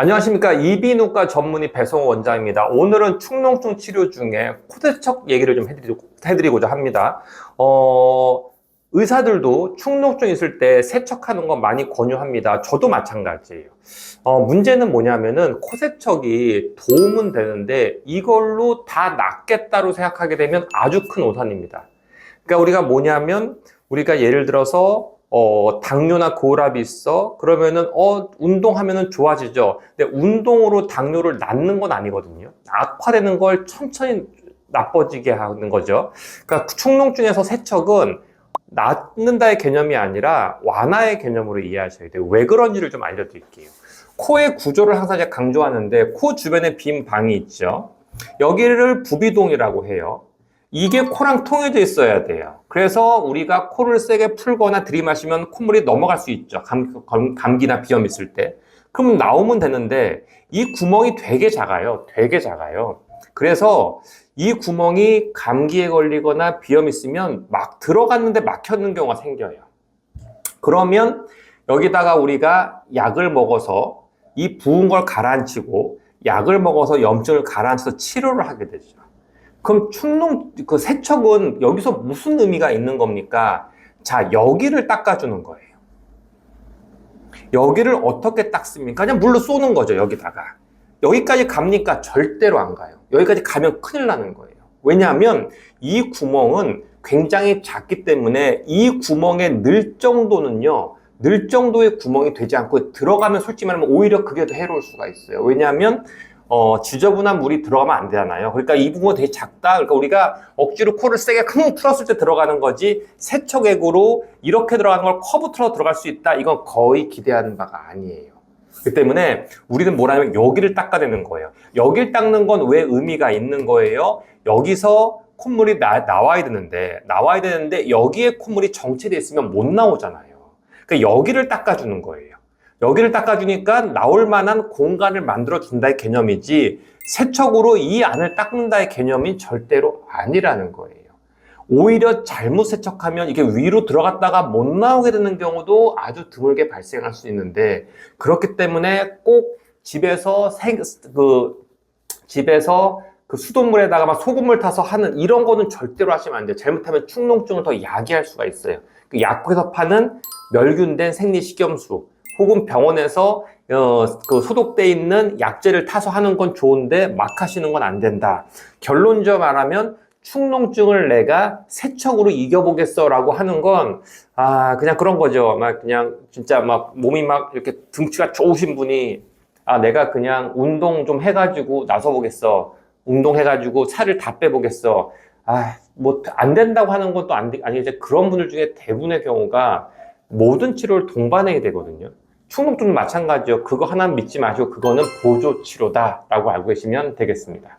안녕하십니까 이비인후과 전문의 배성호 원장입니다. 오늘은 축농증 치료 중에 코세척 얘기를 좀 해드리고, 해드리고 자 합니다. 어, 의사들도 축농증 있을 때 세척하는 거 많이 권유합니다. 저도 마찬가지예요. 어, 문제는 뭐냐면은 코세척이 도움은 되는데 이걸로 다 낫겠다고 생각하게 되면 아주 큰 오산입니다. 그러니까 우리가 뭐냐면 우리가 예를 들어서 어, 당뇨나 고혈압이 있어. 그러면은, 어, 운동하면은 좋아지죠. 근데 운동으로 당뇨를 낳는 건 아니거든요. 악화되는 걸 천천히 나빠지게 하는 거죠. 그러니까 축농증에서 세척은 낫는다의 개념이 아니라 완화의 개념으로 이해하셔야 돼요. 왜 그런지를 좀 알려드릴게요. 코의 구조를 항상 제가 강조하는데, 코 주변에 빈 방이 있죠. 여기를 부비동이라고 해요. 이게 코랑 통해져 있어야 돼요. 그래서 우리가 코를 세게 풀거나 들이마시면 콧물이 넘어갈 수 있죠. 감, 기나 비염 있을 때. 그럼 나오면 되는데 이 구멍이 되게 작아요. 되게 작아요. 그래서 이 구멍이 감기에 걸리거나 비염 있으면 막 들어갔는데 막혔는 경우가 생겨요. 그러면 여기다가 우리가 약을 먹어서 이 부은 걸 가라앉히고 약을 먹어서 염증을 가라앉혀서 치료를 하게 되죠. 그럼 축농 그 세척은 여기서 무슨 의미가 있는 겁니까? 자, 여기를 닦아주는 거예요. 여기를 어떻게 닦습니까? 그냥 물로 쏘는 거죠, 여기다가. 여기까지 갑니까? 절대로 안 가요. 여기까지 가면 큰일 나는 거예요. 왜냐하면 이 구멍은 굉장히 작기 때문에 이 구멍에 늘 정도는요, 늘 정도의 구멍이 되지 않고 들어가면 솔직히 말하면 오히려 그게 더 해로울 수가 있어요. 왜냐하면 어, 지저분한 물이 들어가면 안 되잖아요. 그러니까 이 부분은 되게 작다. 그러니까 우리가 억지로 코를 세게 킁 풀었을 때 들어가는 거지 세척액으로 이렇게 들어가는 걸 커브 틀어 들어갈 수 있다. 이건 거의 기대하는 바가 아니에요. 그 때문에 우리는 뭐라면 여기를 닦아내는 거예요. 여기를 닦는 건 왜 의미가 있는 거예요? 여기서 콧물이 나, 나와야 되는데 나와야 되는데 여기에 콧물이 정체되어 있으면 못 나오잖아요. 그러니까 여기를 닦아주는 거예요. 여기를 닦아주니까 나올 만한 공간을 만들어 준다의 개념이지 세척으로 이 안을 닦는다의 개념이 절대로 아니라는 거예요. 오히려 잘못 세척하면 이게 위로 들어갔다가 못 나오게 되는 경우도 아주 드물게 발생할 수 있는데 그렇기 때문에 꼭 집에서 생, 그 집에서 그 수돗물에다가 막 소금물 타서 하는 이런 거는 절대로 하시면 안 돼요. 잘못하면 축농증을 더 야기할 수가 있어요. 그 약국에서 파는 멸균된 생리식염수 혹은 병원에서 어, 그 소독돼 있는 약재를 타서 하는 건 좋은데 막 하시는 건 안 된다. 결론적으로 말하면 축농증을 내가 세척으로 이겨보겠어라고 하는 건, 아, 그냥 그런 거죠. 막 그냥 진짜 막 몸이 막 이렇게 등치가 좋으신 분이, 아, 내가 그냥 운동 좀 해가지고 나서 보겠어. 운동해가지고 살을 다 빼보겠어. 아, 뭐, 안 된다고 하는 건또 안, 아니, 이제 그런 분들 중에 대부분의 경우가 모든 치료를 동반해야 되거든요. 축농증도 마찬가지요. 그거 하나 믿지 마시고 그거는 보조 치료다라고 알고 계시면 되겠습니다.